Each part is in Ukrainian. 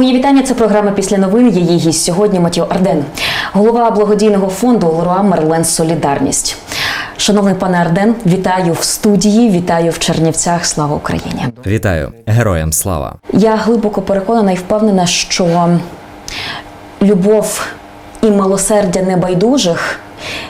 Мої вітання. Це програма після новин. Її гість сьогодні Матіо Арден, голова благодійного фонду Леруа Мерлен Солідарність. Шановний пане Арден, вітаю в студії, вітаю в Чернівцях. Слава Україні! Вітаю героям слава! Я глибоко переконана і впевнена, що любов і милосердя небайдужих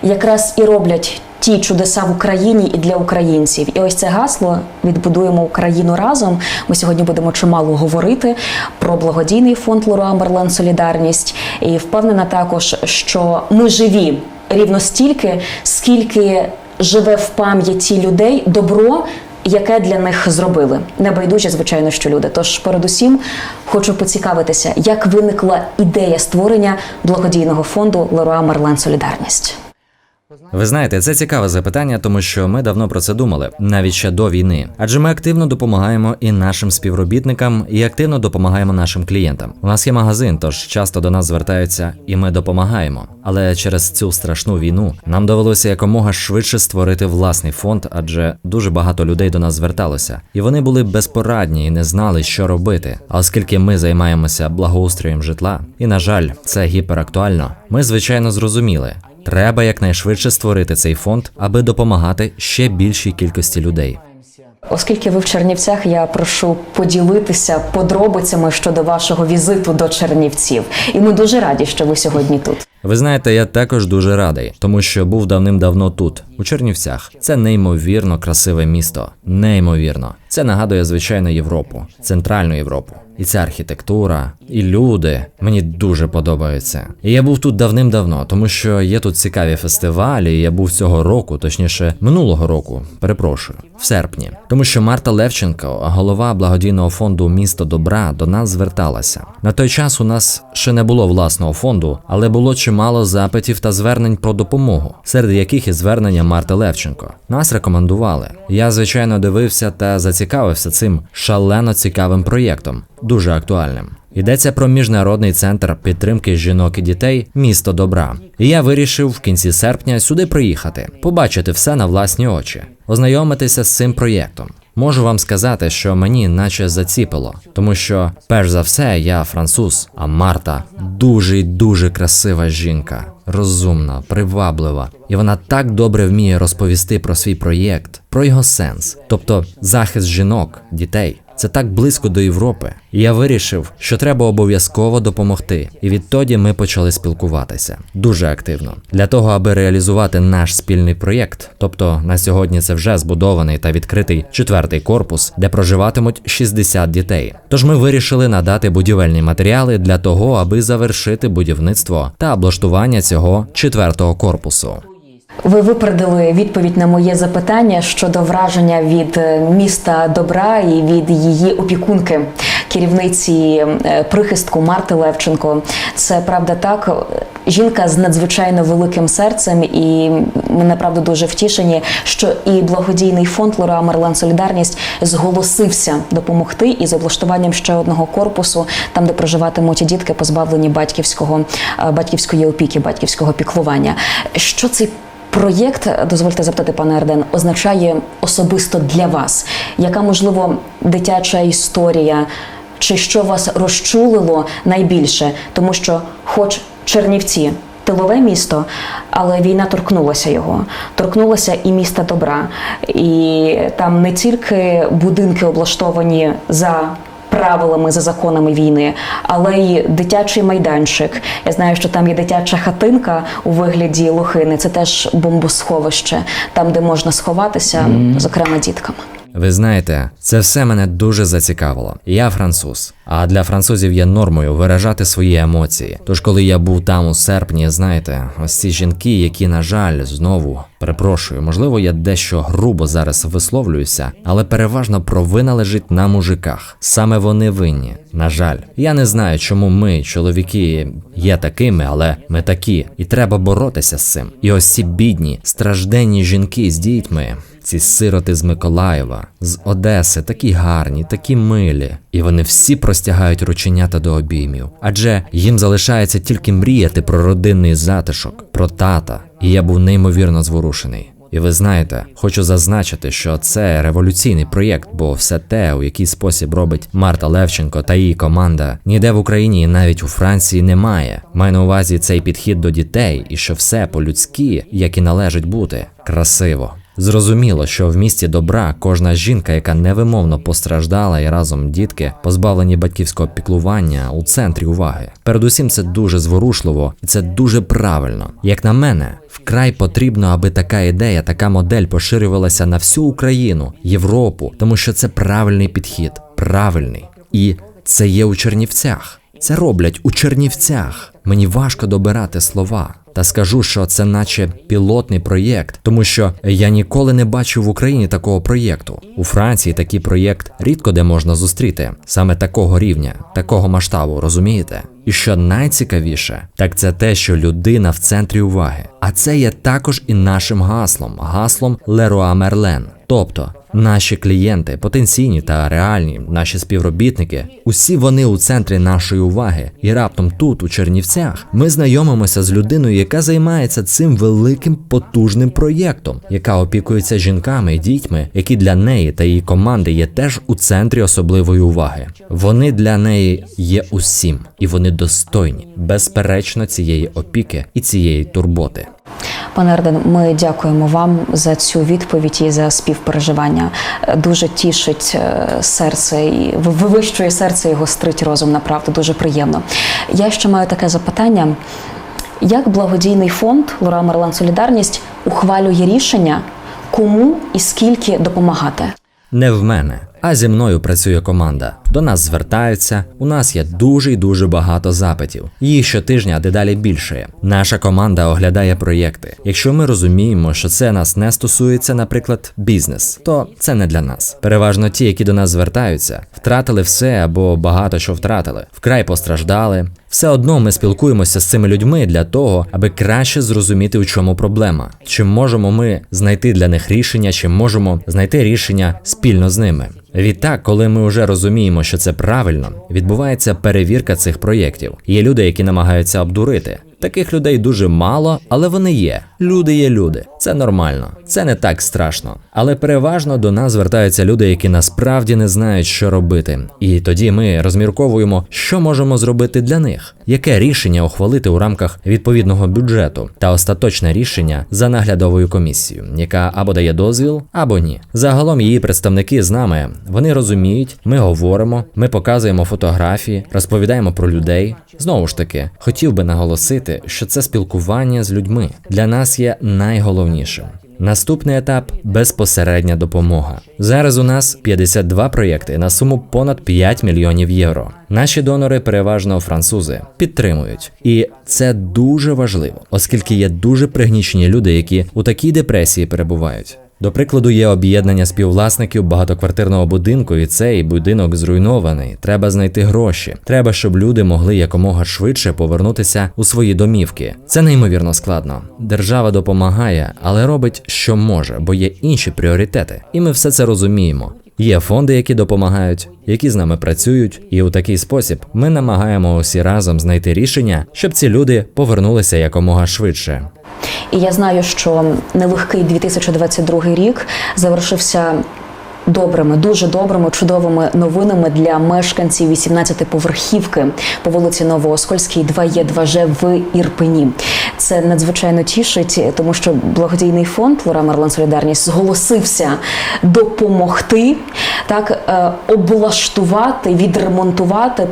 якраз і роблять ті чудеса в Україні і для українців. І ось це гасло відбудуємо Україну разом. Ми сьогодні будемо чимало говорити про благодійний фонд Леруа Мерлен Солідарність. І впевнена також, що ми живі рівно стільки, скільки живе в пам'яті людей добро. Яке для них зробили небайдужі, звичайно, що люди. Тож, передусім, хочу поцікавитися, як виникла ідея створення благодійного фонду Леруа Мерлен Солідарність. Ви знаєте, це цікаве запитання, тому що ми давно про це думали, навіть ще до війни. Адже ми активно допомагаємо і нашим співробітникам, і активно допомагаємо нашим клієнтам. У нас є магазин, тож часто до нас звертаються, і ми допомагаємо. Але через цю страшну війну нам довелося якомога швидше створити власний фонд, адже дуже багато людей до нас зверталося, і вони були безпорадні і не знали, що робити. А оскільки ми займаємося благоустроєм житла, і на жаль, це гіперактуально, ми звичайно зрозуміли. Треба якнайшвидше створити цей фонд, аби допомагати ще більшій кількості людей. Оскільки ви в Чернівцях, я прошу поділитися подробицями щодо вашого візиту до Чернівців. І ми дуже раді, що ви сьогодні тут. Ви знаєте, я також дуже радий, тому що був давним-давно тут, у Чернівцях. Це неймовірно красиве місто. Неймовірно. Це нагадує звичайно Європу, центральну Європу. І ця архітектура, і люди мені дуже подобаються. І я був тут давним-давно, тому що є тут цікаві фестивалі. і Я був цього року, точніше, минулого року, перепрошую, в серпні. Тому що Марта Левченко, голова благодійного фонду Місто добра, до нас зверталася. На той час у нас ще не було власного фонду, але було чимало запитів та звернень про допомогу, серед яких і звернення Марти Левченко. Нас рекомендували. Я звичайно дивився та зацікавився цим шалено цікавим проєктом, дуже актуальним. Йдеться про міжнародний центр підтримки жінок і дітей місто добра. І я вирішив в кінці серпня сюди приїхати, побачити все на власні очі, ознайомитися з цим проєктом. Можу вам сказати, що мені наче заціпило, тому що, перш за все, я француз, а Марта дуже дуже красива жінка, розумна, приваблива, і вона так добре вміє розповісти про свій проєкт, про його сенс, тобто захист жінок, дітей. Це так близько до Європи. І я вирішив, що треба обов'язково допомогти. І відтоді ми почали спілкуватися дуже активно для того, аби реалізувати наш спільний проєкт. Тобто на сьогодні це вже збудований та відкритий четвертий корпус, де проживатимуть 60 дітей. Тож ми вирішили надати будівельні матеріали для того, аби завершити будівництво та облаштування цього четвертого корпусу. Ви випередили відповідь на моє запитання щодо враження від е, міста добра і від її опікунки, керівниці е, прихистку Марти Левченко. Це правда так. Жінка з надзвичайно великим серцем, і ми направду дуже втішені, що і благодійний фонд Лора Мерлен Солідарність зголосився допомогти із облаштуванням ще одного корпусу, там де проживатимуть дітки, позбавлені батьківського е, батьківської опіки, батьківського піклування. Що цей Проєкт, дозвольте запитати, пане Арден, означає особисто для вас, яка можливо дитяча історія, чи що вас розчулило найбільше, тому що, хоч Чернівці. Тилове місто, але війна торкнулася його, торкнулася і міста добра, і там не тільки будинки облаштовані за правилами за законами війни, але й дитячий майданчик. Я знаю, що там є дитяча хатинка у вигляді лохини. Це теж бомбосховище, там де можна сховатися, зокрема діткам. Ви знаєте, це все мене дуже зацікавило. Я француз, а для французів є нормою виражати свої емоції. Тож, коли я був там у серпні, знаєте, ось ці жінки, які, на жаль, знову перепрошую, можливо, я дещо грубо зараз висловлююся, але переважно провина лежить на мужиках. Саме вони винні. На жаль, я не знаю, чому ми, чоловіки, є такими, але ми такі, і треба боротися з цим. І ось ці бідні, стражденні жінки з дітьми. Ці сироти з Миколаєва, з Одеси, такі гарні, такі милі, і вони всі простягають рученята до обіймів, адже їм залишається тільки мріяти про родинний затишок, про тата. І я був неймовірно зворушений. І ви знаєте, хочу зазначити, що це революційний проєкт, бо все те, у який спосіб робить Марта Левченко та її команда, ніде в Україні і навіть у Франції немає. Маю на увазі цей підхід до дітей, і що все по-людськи, як і належить бути, красиво. Зрозуміло, що в місті добра кожна жінка, яка невимовно постраждала, і разом дітки, позбавлені батьківського піклування, у центрі уваги. Передусім, це дуже зворушливо і це дуже правильно. Як на мене, вкрай потрібно, аби така ідея, така модель поширювалася на всю Україну, Європу, тому що це правильний підхід, правильний. І це є у Чернівцях. Це роблять у Чернівцях. Мені важко добирати слова. Та скажу, що це наче пілотний проєкт, тому що я ніколи не бачив в Україні такого проєкту. У Франції такий проєкт рідко де можна зустріти, саме такого рівня, такого масштабу, розумієте? І що найцікавіше, так це те, що людина в центрі уваги. А це є також і нашим гаслом, гаслом Леруа Мерлен. Тобто наші клієнти, потенційні та реальні, наші співробітники, усі вони у центрі нашої уваги. І раптом тут, у Чернівцях, ми знайомимося з людиною, яка займається цим великим потужним проєктом, яка опікується жінками і дітьми, які для неї та її команди є теж у центрі особливої уваги. Вони для неї є усім, і вони достойні, безперечно, цієї опіки і цієї турботи. Пане Ерден, ми дякуємо вам за цю відповідь і за співпереживання. Дуже тішить е, серце і вивищує серце і гострить розум. Направду дуже приємно. Я ще маю таке запитання: як благодійний фонд Лора Мерлан Солідарність ухвалює рішення, кому і скільки допомагати? Не в мене, а зі мною працює команда. До нас звертаються. У нас є дуже й дуже багато запитів. Їх щотижня дедалі більше. Наша команда оглядає проєкти. Якщо ми розуміємо, що це нас не стосується, наприклад, бізнес, то це не для нас. Переважно ті, які до нас звертаються, втратили все або багато що втратили, вкрай постраждали. Все одно ми спілкуємося з цими людьми для того, аби краще зрозуміти, у чому проблема. Чи можемо ми знайти для них рішення, чи можемо знайти рішення спільно з ними. Відтак, коли ми вже розуміємо, що це правильно, відбувається перевірка цих проєктів. Є люди, які намагаються обдурити. Таких людей дуже мало, але вони є. Люди є люди. Це нормально, це не так страшно. Але переважно до нас звертаються люди, які насправді не знають, що робити. І тоді ми розмірковуємо, що можемо зробити для них, яке рішення ухвалити у рамках відповідного бюджету, та остаточне рішення за наглядовою комісією, яка або дає дозвіл, або ні. Загалом її представники з нами вони розуміють, ми говоримо, ми показуємо фотографії, розповідаємо про людей. Знову ж таки, хотів би наголосити, що це спілкування з людьми для нас є найголовнішим. Наступний етап безпосередня допомога. Зараз у нас 52 проєкти на суму понад 5 мільйонів євро. Наші донори, переважно французи, підтримують, і це дуже важливо, оскільки є дуже пригнічені люди, які у такій депресії перебувають. До прикладу, є об'єднання співвласників багатоквартирного будинку, і цей будинок зруйнований. Треба знайти гроші. Треба, щоб люди могли якомога швидше повернутися у свої домівки. Це неймовірно складно. Держава допомагає, але робить, що може, бо є інші пріоритети. І ми все це розуміємо. Є фонди, які допомагають, які з нами працюють, і у такий спосіб ми намагаємо усі разом знайти рішення, щоб ці люди повернулися якомога швидше. І я знаю, що нелегкий 2022 рік завершився добрими, дуже добрими, чудовими новинами для мешканців 18-поверхівки по вулиці Новооскольській, 2Є 2Ж в Ірпені. Це надзвичайно тішить, тому що благодійний фонд Лора Мерлан Солідарність зголосився допомогти так е, облаштувати, відремонтувати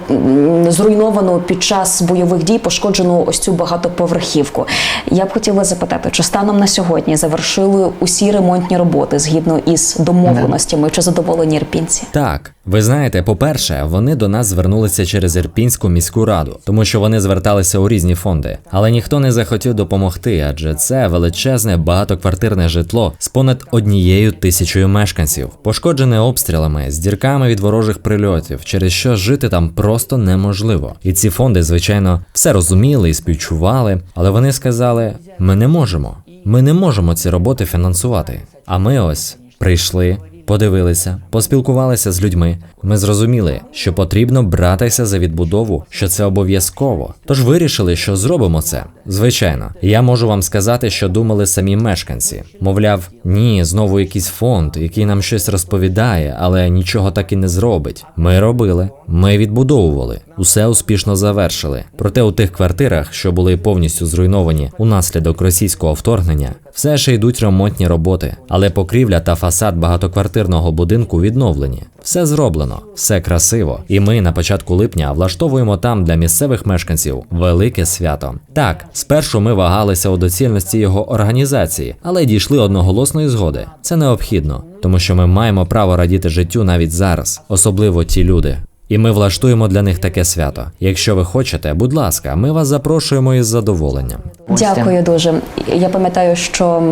зруйновану під час бойових дій пошкоджену ось цю багатоповерхівку. Я б хотіла запитати, чи станом на сьогодні завершили усі ремонтні роботи згідно із домовленостями, чи задоволені ірпінці? Так, ви знаєте, по-перше, вони до нас звернулися через Ірпінську міську раду, тому що вони зверталися у різні фонди, але ніхто не захотів допомогти, адже це величезне багатоквартирне житло з понад однією тисячою мешканців, пошкоджене обстрілами з дірками від ворожих прильотів, через що жити там просто неможливо. І ці фонди, звичайно, все розуміли і співчували, але вони сказали: ми не можемо, ми не можемо ці роботи фінансувати. А ми ось прийшли подивилися, поспілкувалися з людьми. Ми зрозуміли, що потрібно братися за відбудову, що це обов'язково. Тож вирішили, що зробимо це. Звичайно, я можу вам сказати, що думали самі мешканці. Мовляв, ні, знову якийсь фонд, який нам щось розповідає, але нічого так і не зробить. Ми робили, ми відбудовували, усе успішно завершили. Проте у тих квартирах, що були повністю зруйновані унаслідок російського вторгнення, все ще йдуть ремонтні роботи, але покрівля та фасад багатоквартирного будинку відновлені. Все зроблено, все красиво. І ми на початку липня влаштовуємо там для місцевих мешканців велике свято. Так, спершу ми вагалися у доцільності його організації, але дійшли одноголосної згоди. Це необхідно, тому що ми маємо право радіти життю навіть зараз, особливо ті люди. І ми влаштуємо для них таке свято. Якщо ви хочете, будь ласка, ми вас запрошуємо із задоволенням. Дякую дуже. Я пам'ятаю, що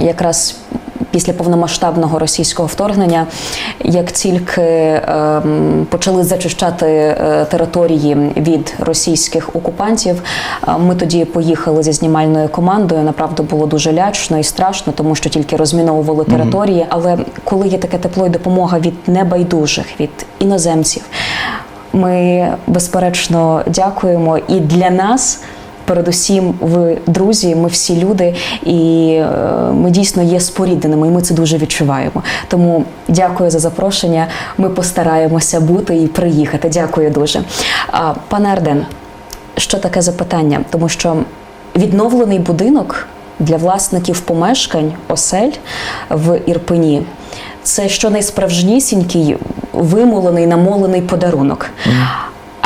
якраз після повномасштабного російського вторгнення, як тільки ем, почали зачищати е, території від російських окупантів, е, ми тоді поїхали зі знімальною командою. Направду було дуже лячно і страшно, тому що тільки розміновували території. Але коли є таке тепло і допомога від небайдужих, від іноземців, ми безперечно дякуємо і для нас. Передусім, ви друзі, ми всі люди, і е, ми дійсно є спорідненими, і ми це дуже відчуваємо. Тому дякую за запрошення. Ми постараємося бути і приїхати. Дякую дуже. Пане Арден, що таке запитання? Тому що відновлений будинок для власників помешкань, осель в Ірпені. Це що найсправжнісінький вимолений, намолений подарунок.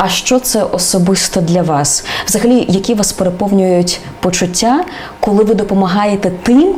А що це особисто для вас? Взагалі, які вас переповнюють почуття, коли ви допомагаєте тим,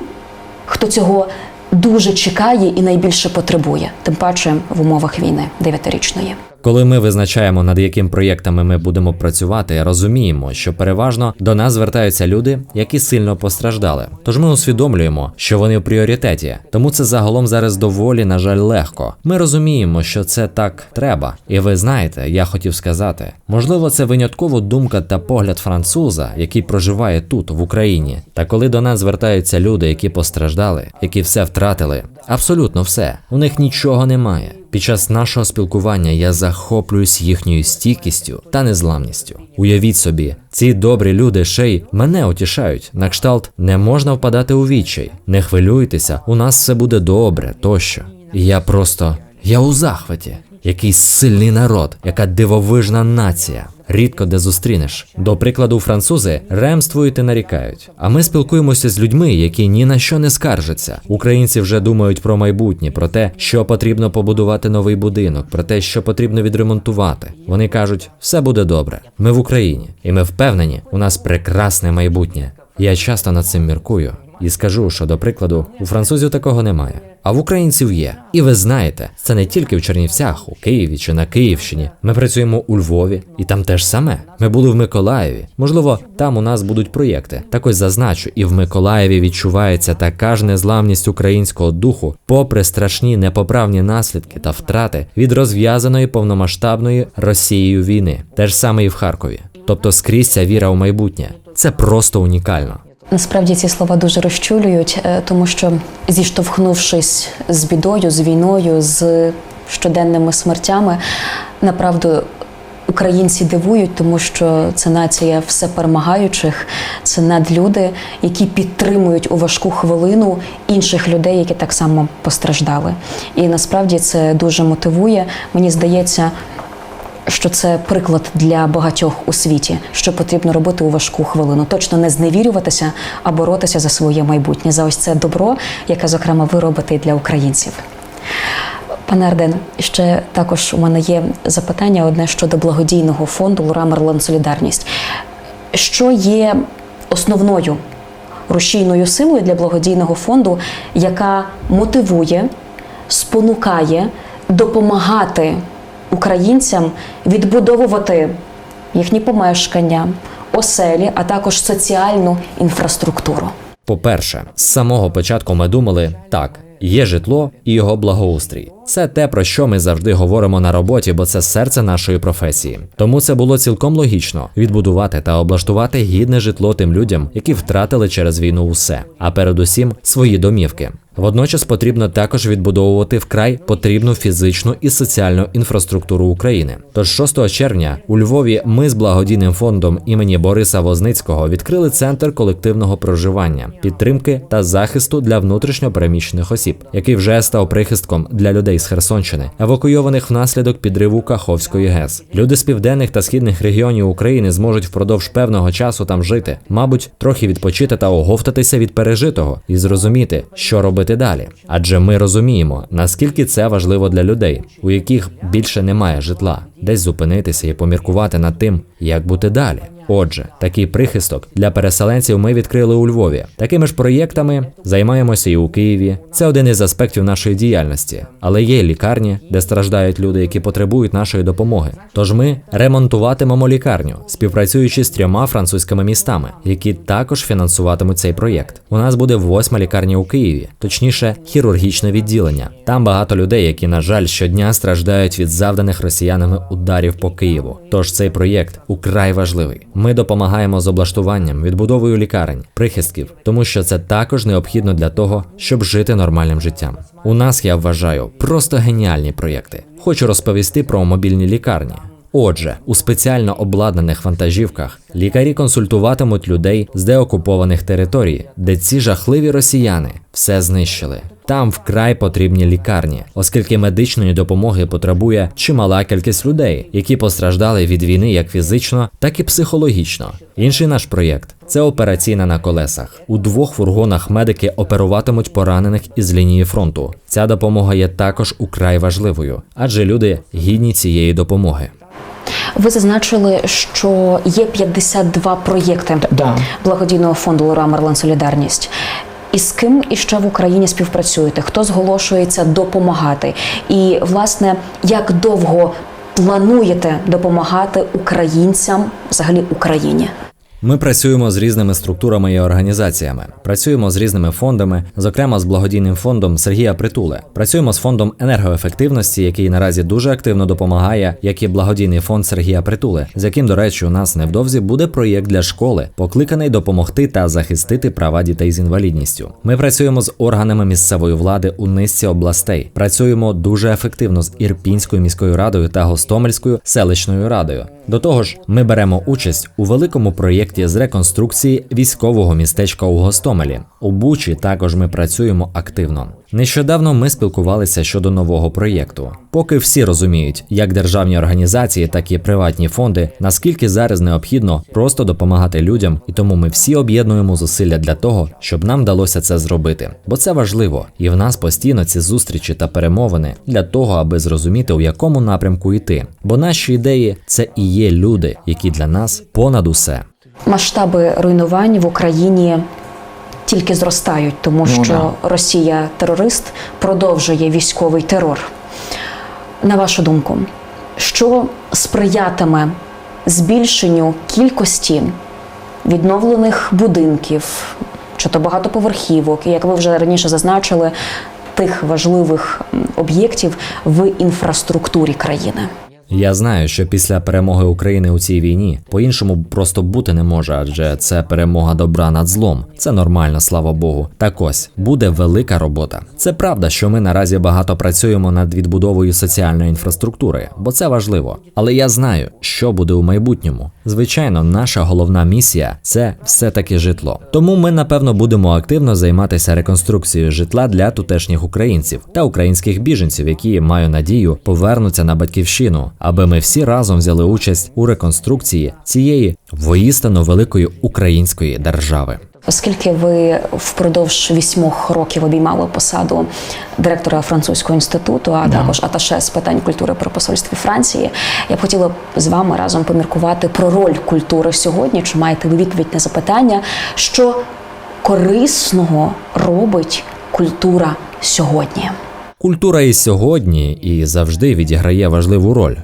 хто цього дуже чекає і найбільше потребує, тим паче в умовах війни дев'ятирічної? Коли ми визначаємо, над яким проєктами ми будемо працювати, розуміємо, що переважно до нас звертаються люди, які сильно постраждали. Тож ми усвідомлюємо, що вони в пріоритеті. Тому це загалом зараз доволі, на жаль, легко. Ми розуміємо, що це так треба. І ви знаєте, я хотів сказати, можливо, це винятково думка та погляд француза, який проживає тут, в Україні. Та коли до нас звертаються люди, які постраждали, які все втратили, абсолютно все, у них нічого немає. Під час нашого спілкування я захоплююсь їхньою стійкістю та незламністю. Уявіть собі, ці добрі люди ще й мене утішають. На кшталт не можна впадати у відчай. Не хвилюйтеся, у нас все буде добре тощо. І я просто я у захваті. Який сильний народ, яка дивовижна нація. Рідко де зустрінеш. До прикладу, французи ремствують і нарікають. А ми спілкуємося з людьми, які ні на що не скаржаться. Українці вже думають про майбутнє, про те, що потрібно побудувати новий будинок, про те, що потрібно відремонтувати. Вони кажуть, все буде добре. Ми в Україні, і ми впевнені, у нас прекрасне майбутнє. Я часто над цим міркую. І скажу, що до прикладу, у французів такого немає, а в українців є. І ви знаєте, це не тільки в Чернівцях, у Києві чи на Київщині. Ми працюємо у Львові, і там теж саме. Ми були в Миколаєві. Можливо, там у нас будуть проєкти. Так ось зазначу, і в Миколаєві відчувається така ж незламність українського духу, попри страшні непоправні наслідки та втрати від розв'язаної повномасштабної Росією війни. Те ж саме і в Харкові. Тобто скрізь ця віра у майбутнє. Це просто унікально. Насправді ці слова дуже розчулюють, е, тому що зіштовхнувшись з бідою, з війною, з щоденними смертями, направду українці дивують, тому що це нація всеперемагаючих, це надлюди, які підтримують у важку хвилину інших людей, які так само постраждали. І насправді це дуже мотивує. Мені здається, що це приклад для багатьох у світі, що потрібно робити у важку хвилину. Точно не зневірюватися, а боротися за своє майбутнє, за ось це добро, яке, зокрема, ви робите і для українців. Пане Арден, ще також у мене є запитання одне щодо благодійного фонду Лура Мерлен Солідарність. Що є основною рушійною силою для благодійного фонду, яка мотивує, спонукає допомагати українцям відбудовувати їхні помешкання, оселі, а також соціальну інфраструктуру? По-перше, з самого початку ми думали, так, є житло і його благоустрій. Це те, про що ми завжди говоримо на роботі, бо це серце нашої професії. Тому це було цілком логічно відбудувати та облаштувати гідне житло тим людям, які втратили через війну усе, а передусім свої домівки. Водночас потрібно також відбудовувати вкрай потрібну фізичну і соціальну інфраструктуру України. Тож 6 червня у Львові ми з благодійним фондом імені Бориса Возницького відкрили центр колективного проживання, підтримки та захисту для внутрішньопереміщених осіб, який вже став прихистком для людей з Херсонщини, евакуйованих внаслідок підриву Каховської ГЕС. Люди з південних та східних регіонів України зможуть впродовж певного часу там жити, мабуть, трохи відпочити та оговтатися від пережитого і зрозуміти, що робити далі. Адже ми розуміємо, наскільки це важливо для людей, у яких більше немає житла, десь зупинитися і поміркувати над тим, як бути далі. Отже, такий прихисток для переселенців ми відкрили у Львові. Такими ж проєктами займаємося і у Києві. Це один із аспектів нашої діяльності, але є лікарні, де страждають люди, які потребують нашої допомоги. Тож ми ремонтуватимемо лікарню, співпрацюючи з трьома французькими містами, які також фінансуватимуть цей проєкт. У нас буде восьма лікарня у Києві, точніше, хірургічне відділення. Там багато людей, які, на жаль, щодня страждають від завданих росіянами ударів по Києву. Тож цей проєкт украй важливий. Ми допомагаємо з облаштуванням, відбудовою лікарень, прихистків, тому що це також необхідно для того, щоб жити нормальним життям. У нас я вважаю просто геніальні проєкти. Хочу розповісти про мобільні лікарні. Отже, у спеціально обладнаних вантажівках лікарі консультуватимуть людей з деокупованих територій, де ці жахливі росіяни все знищили. Там вкрай потрібні лікарні, оскільки медичної допомоги потребує чимала кількість людей, які постраждали від війни як фізично, так і психологічно. Інший наш проєкт це операційна на колесах. У двох фургонах медики оперуватимуть поранених із лінії фронту. Ця допомога є також украй важливою, адже люди гідні цієї допомоги. Ви зазначили, що є 52 проєкти Да. благодійного фонду Лора Мерлен Солідарність. І з ким іще в Україні співпрацюєте? Хто зголошується допомагати? І власне, як довго плануєте допомагати українцям, взагалі Україні? Ми працюємо з різними структурами і організаціями. Працюємо з різними фондами, зокрема з благодійним фондом Сергія Притуле. Працюємо з фондом енергоефективності, який наразі дуже активно допомагає, як і благодійний фонд Сергія Притуле, з яким, до речі, у нас невдовзі буде проєкт для школи, покликаний допомогти та захистити права дітей з інвалідністю. Ми працюємо з органами місцевої влади у низці областей. Працюємо дуже ефективно з Ірпінською міською радою та Гостомельською селищною радою. До того ж, ми беремо участь у великому проєкті з реконструкції військового містечка у Гостомелі. У Бучі також ми працюємо активно. Нещодавно ми спілкувалися щодо нового проєкту. Поки всі розуміють, як державні організації, так і приватні фонди, наскільки зараз необхідно просто допомагати людям, і тому ми всі об'єднуємо зусилля для того, щоб нам вдалося це зробити. Бо це важливо, і в нас постійно ці зустрічі та перемовини для того, аби зрозуміти, у якому напрямку йти. Бо наші ідеї це і є люди, які для нас понад усе. Масштаби руйнувань в Україні тільки зростають, тому Ну, що Росія терорист продовжує військовий терор. На вашу думку, що сприятиме збільшенню кількості відновлених будинків, чи то багатоповерхівок, і як ви вже раніше зазначили, тих важливих об'єктів в інфраструктурі країни? Я знаю, що після перемоги України у цій війні по-іншому просто бути не може, адже це перемога добра над злом. Це нормально, слава Богу. Так ось буде велика робота. Це правда, що ми наразі багато працюємо над відбудовою соціальної інфраструктури, бо це важливо. Але я знаю, що буде у майбутньому. Звичайно, наша головна місія це все-таки житло. Тому ми напевно будемо активно займатися реконструкцією житла для тутешніх українців та українських біженців, які маю надію повернуться на батьківщину, аби ми всі разом взяли участь у реконструкції цієї воїстину великої української держави. Оскільки ви впродовж вісьмох років обіймали посаду директора французького інституту, а також аташе з питань культури при посольстві Франції, я б хотіла з вами разом поміркувати про роль культури сьогодні. Чи маєте ви відповідь на запитання, що корисного робить культура сьогодні? Культура і сьогодні і завжди відіграє важливу роль.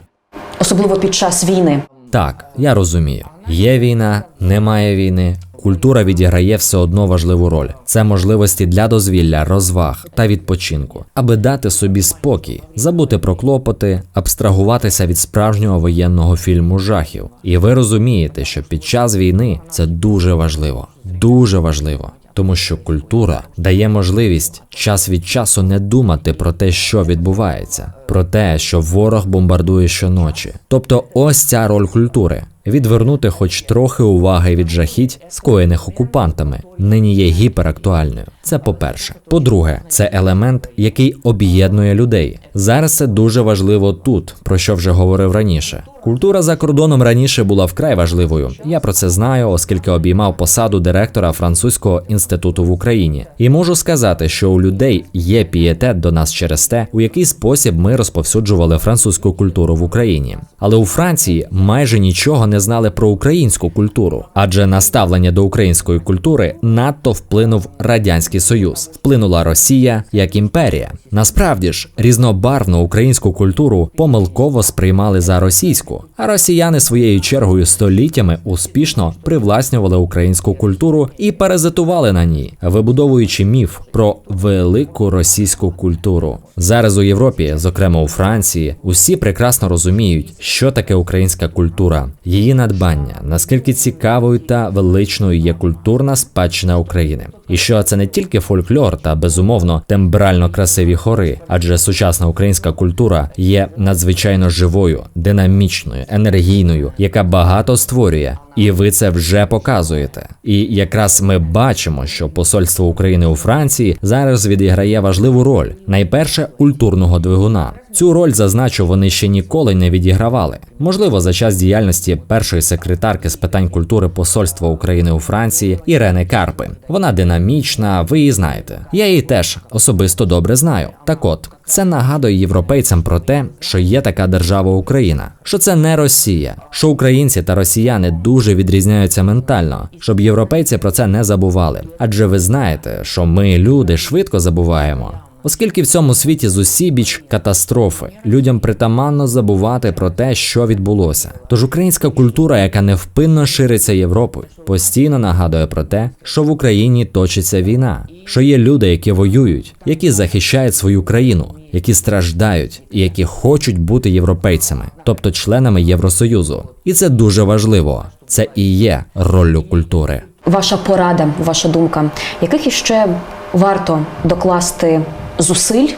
Особливо під час війни. Так, я розумію. Є війна, немає війни. Культура відіграє все одно важливу роль. Це можливості для дозвілля, розваг та відпочинку, аби дати собі спокій, забути про клопоти, абстрагуватися від справжнього воєнного фільму жахів. І ви розумієте, що під час війни це дуже важливо, дуже важливо. Тому що культура дає можливість час від часу не думати про те, що відбувається, про те, що ворог бомбардує щоночі. Тобто, ось ця роль культури. Відвернути хоч трохи уваги від жахіть, скоєних окупантами, нині є гіперактуальною. Це по-перше. По-друге, це елемент, який об'єднує людей. Зараз це дуже важливо тут, про що вже говорив раніше. Культура за кордоном раніше була вкрай важливою. Я про це знаю, оскільки обіймав посаду директора французького інституту в Україні. І можу сказати, що у людей є пієтет до нас через те, у який спосіб ми розповсюджували французьку культуру в Україні. Але у Франції майже нічого не знали про українську культуру, адже наставлення до української культури надто вплинув радянський союз, вплинула Росія як імперія. Насправді ж, різнобарвну українську культуру помилково сприймали за російську, а росіяни своєю чергою століттями успішно привласнювали українську культуру і паразитували на ній, вибудовуючи міф про велику російську культуру. Зараз у Європі, зокрема у Франції, усі прекрасно розуміють, що таке українська культура, її надбання, наскільки цікавою та величною є культурна спадщина України, і що це не тільки фольклор та безумовно тембрально красиві хори, адже сучасна українська культура є надзвичайно живою, динамічною, енергійною, яка багато створює. І ви це вже показуєте. І якраз ми бачимо, що посольство України у Франції зараз відіграє важливу роль, найперше культурного двигуна. Цю роль зазначу, вони ще ніколи не відігравали. Можливо, за час діяльності першої секретарки з питань культури посольства України у Франції Ірени Карпи. Вона динамічна, ви її знаєте. Я її теж особисто добре знаю. Так от. Це нагадує європейцям про те, що є така держава Україна, що це не Росія, що українці та росіяни дуже відрізняються ментально, щоб європейці про це не забували. Адже ви знаєте, що ми, люди, швидко забуваємо. Оскільки в цьому світі зусібіч катастрофи, людям притаманно забувати про те, що відбулося. Тож українська культура, яка невпинно шириться Європою, постійно нагадує про те, що в Україні точиться війна, що є люди, які воюють, які захищають свою країну, які страждають і які хочуть бути європейцями, тобто членами Євросоюзу. І це дуже важливо. Це і є роллю культури. Ваша порада, ваша думка, яких іще варто докласти зусиль,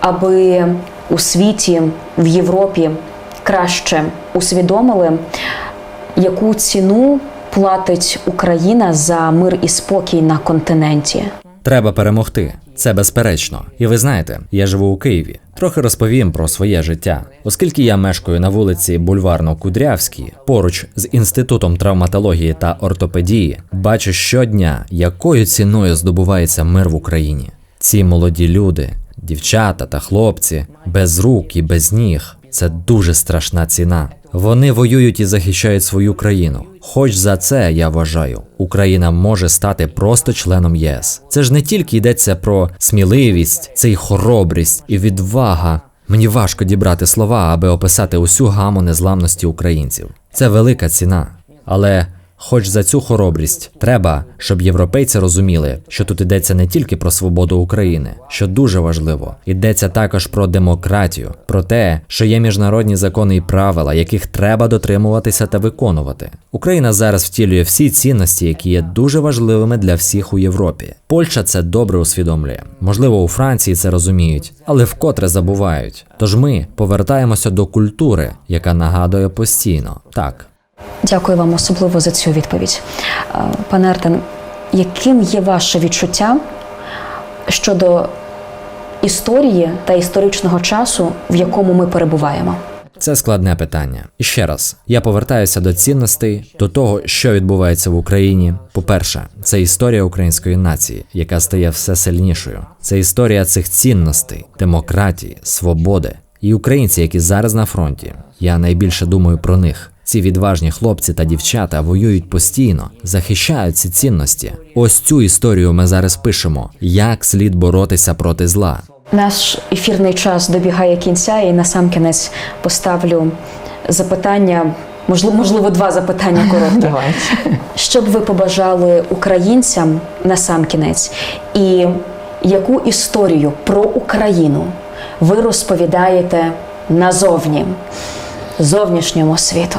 аби у світі, в Європі краще усвідомили, яку ціну платить Україна за мир і спокій на континенті? Треба перемогти. Це безперечно. І ви знаєте, я живу у Києві. Трохи розповім про своє життя, оскільки я мешкаю на вулиці Бульварно-Кудрявській, поруч з інститутом травматології та ортопедії, бачу щодня, якою ціною здобувається мир в Україні. Ці молоді люди, дівчата та хлопці, без рук і без ніг. Це дуже страшна ціна. Вони воюють і захищають свою країну. Хоч за це я вважаю, Україна може стати просто членом ЄС. Це ж не тільки йдеться про сміливість, це й хоробрість і відвага. Мені важко дібрати слова, аби описати усю гаму незламності українців. Це велика ціна. Але хоч за цю хоробрість треба, щоб європейці розуміли, що тут йдеться не тільки про свободу України, що дуже важливо, йдеться також про демократію, про те, що є міжнародні закони і правила, яких треба дотримуватися та виконувати. Україна зараз втілює всі цінності, які є дуже важливими для всіх у Європі. Польща це добре усвідомлює. Можливо, у Франції це розуміють, але вкотре забувають. Тож ми повертаємося до культури, яка нагадує постійно так. Дякую вам особливо за цю відповідь. Е, Пане Артен, яким є ваше відчуття щодо історії та історичного часу, в якому ми перебуваємо? Це складне питання. І ще раз, я повертаюся до цінностей, до того, що відбувається в Україні. По-перше, це історія української нації, яка стає все сильнішою. Це історія цих цінностей, демократії, свободи. І українці, які зараз на фронті. Я найбільше думаю про них. Ці відважні хлопці та дівчата воюють постійно, захищають ці цінності. Ось цю історію ми зараз пишемо: як слід боротися проти зла. Наш ефірний час добігає кінця, і на сам кінець поставлю запитання, можливо, можливо, два запитання. Давайте. Що б ви побажали українцям на сам кінець? І яку історію про Україну ви розповідаєте назовні, зовнішньому світу?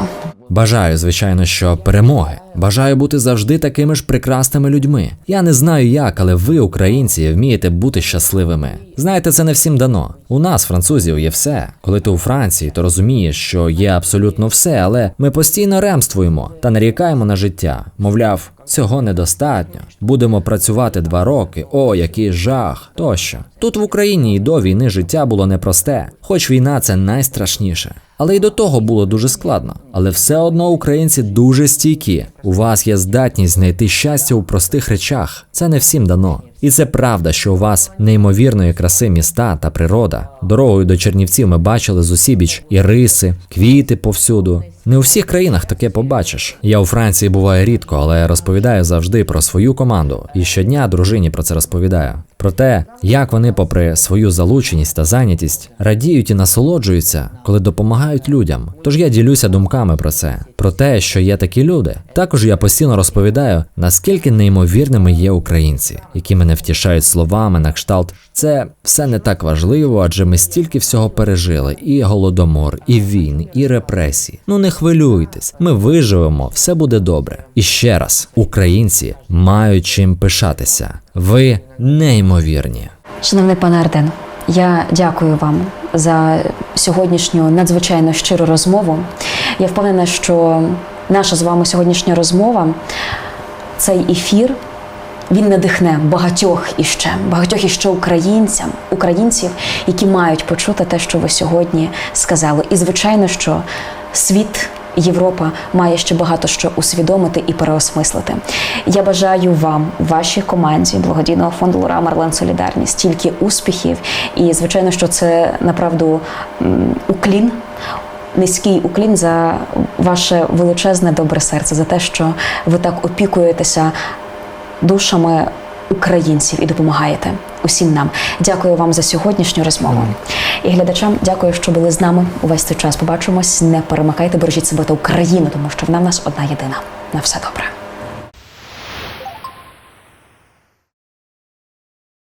Бажаю, звичайно, що перемоги. Бажаю бути завжди такими ж прекрасними людьми. Я не знаю як, але ви, українці, вмієте бути щасливими. Знаєте, це не всім дано. У нас, французів, є все. Коли ти у Франції, то розумієш, що є абсолютно все, але ми постійно ремствуємо та нарікаємо на життя. Мовляв, цього недостатньо. Будемо працювати два роки. О, який жах! Тощо. Тут в Україні і до війни життя було непросте, хоч війна це найстрашніше. Але й до того було дуже складно. Але все одно українці дуже стійкі. У вас є здатність знайти щастя у простих речах. Це не всім дано. І це правда, що у вас неймовірної краси міста та природа. Дорогою до Чернівців ми бачили зусібіч і риси, квіти повсюду. Не у всіх країнах таке побачиш. Я у Франції буваю рідко, але розповідаю завжди про свою команду. І щодня дружині про це розповідаю. Про те, як вони, попри свою залученість та зайнятість, радіють і насолоджуються, коли допомагають людям. Тож я ділюся думками про це, про те, що є такі люди. Також я постійно розповідаю, наскільки неймовірними є українці, які мене втішають словами на кшталт. Це все не так важливо, адже ми стільки всього пережили: і голодомор, і війни, і репресії. Ну не хвилюйтесь, ми виживемо, все буде добре. І ще раз, українці мають чим пишатися. Ви неймовірні. Шановний пане Арден, я дякую вам за сьогоднішню надзвичайно щиру розмову. Я впевнена, що наша з вами сьогоднішня розмова, цей ефір, він надихне багатьох іще, багатьох іще українцям, українців, які мають почути те, що ви сьогодні сказали. І звичайно, що світ. Європа має ще багато що усвідомити і переосмислити. Я бажаю вам, вашій команді благодійного фонду Лура Марлен Солідарність тільки успіхів. І звичайно, що це направду уклін. Низький уклін за ваше величезне добре серце, за те, що ви так опікуєтеся душами українців і допомагаєте усім нам. Дякую вам за сьогоднішню розмову. І глядачам дякую, що були з нами увесь цей час. Побачимось. Не перемикайте, бережіть себе та Україну, тому що вона в нас одна єдина. На все добре.